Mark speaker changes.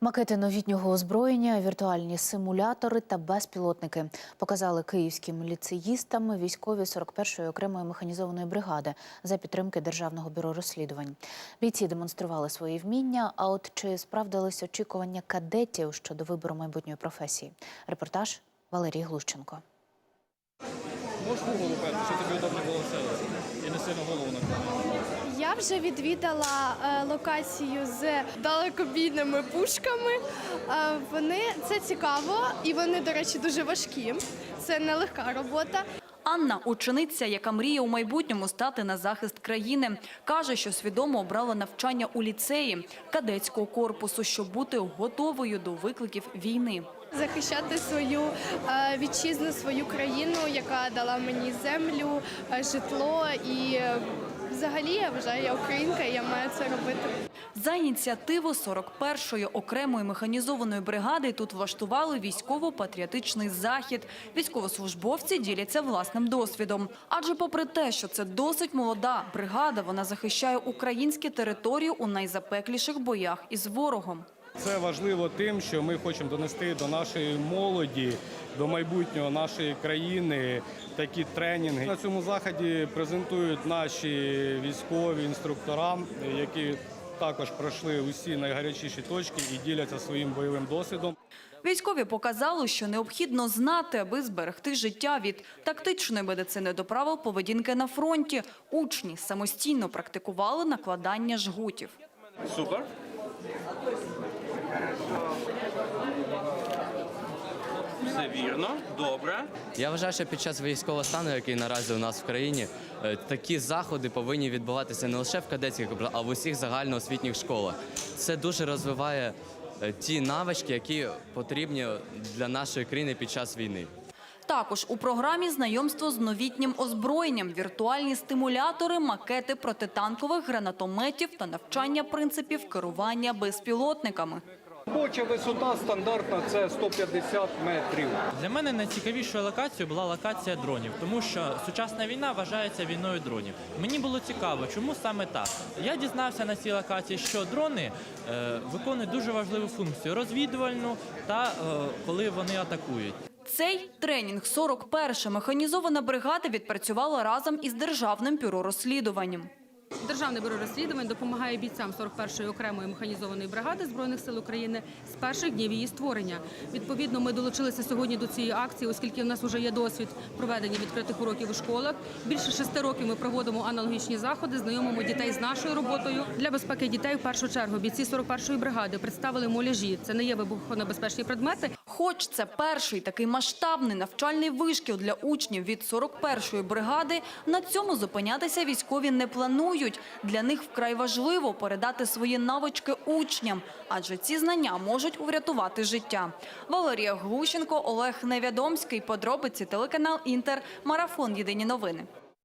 Speaker 1: Макети новітнього озброєння, віртуальні симулятори та безпілотники показали київським ліцеїстам військові 41-ї окремої механізованої бригади за підтримки Державного бюро розслідувань. Бійці демонстрували свої вміння. А от чи справдились очікування кадетів щодо вибору майбутньої професії? Репортаж Валерій Глущенко.
Speaker 2: Можеш голову певно, щоб тобі удобно було все і не сильно голову наклонити.
Speaker 3: Вже відвідала е, локацію з далекобійними пушками. Е, вони це цікаво і вони, до речі, дуже важкі. Це нелегка робота.
Speaker 4: Анна – учениця, яка мріє у майбутньому стати на захист країни. Каже, що свідомо обрала навчання у ліцеї кадетського корпусу, щоб бути готовою до викликів війни.
Speaker 3: Захищати свою е, вітчизну, свою країну, яка дала мені землю, житло. І взагалі я вважаю, я українка, і я маю це робити.
Speaker 4: За ініціативу 41-ї окремої механізованої бригади тут влаштували військово-патріотичний захід. Військовослужбовці діляться власним досвідом. Адже попри те, що це досить молода бригада, вона захищає українські території у найзапекліших боях із ворогом.
Speaker 2: Це важливо тим, що ми хочемо донести до нашої молоді, до майбутнього нашої країни такі тренінги. На цьому заході презентують наші військові інструктора, які також пройшли усі найгарячіші точки і діляться своїм бойовим досвідом.
Speaker 4: Військові показали, що необхідно знати, аби зберегти життя від тактичної медицини до правил поведінки на фронті. Учні самостійно практикували накладання жгутів.
Speaker 5: Супер. Все вірно, добре.
Speaker 6: Я вважаю, що під час військового стану, який наразі у нас в країні, е, такі заходи повинні відбуватися не лише в кадетських, а в усіх загальноосвітніх школах. Це дуже розвиває е, ті навички, які потрібні для нашої країни під час війни.
Speaker 4: Також у програмі знайомство з новітнім озброєнням, віртуальні стимулятори, макети протитанкових гранатометів та навчання принципів керування безпілотниками.
Speaker 7: Робоча висота стандартна це 150 метрів.
Speaker 8: Для мене найцікавішою локацією була локація дронів, тому що сучасна війна вважається війною дронів. Мені було цікаво, чому саме так. Я дізнався на цій локації, що дрони е, виконують дуже важливу функцію розвідувальну та е, коли вони атакують.
Speaker 4: Цей тренінг 41-ша механізована бригада відпрацювала разом із Державним бюро розслідуванням.
Speaker 9: Державне бюро розслідувань допомагає бійцям 41-ї окремої механізованої бригади збройних сил України з перших днів її створення. Відповідно, ми долучилися сьогодні до цієї акції, оскільки в нас вже є досвід проведення відкритих уроків у школах. Більше шести років ми проводимо аналогічні заходи, знайомимо дітей з нашою роботою для безпеки дітей. В першу чергу бійці 41-ї бригади представили моляжі. Це не є вибухонебезпечні предмети.
Speaker 4: Хоч це перший такий масштабний навчальний вишкіл для учнів від 41-ї бригади, на цьому зупинятися військові не планують. Для них вкрай важливо передати свої навички учням, адже ці знання можуть врятувати життя. Валерія Глущенко, Олег Невідомський. Подробиці телеканал Інтер. Марафон. Єдині новини.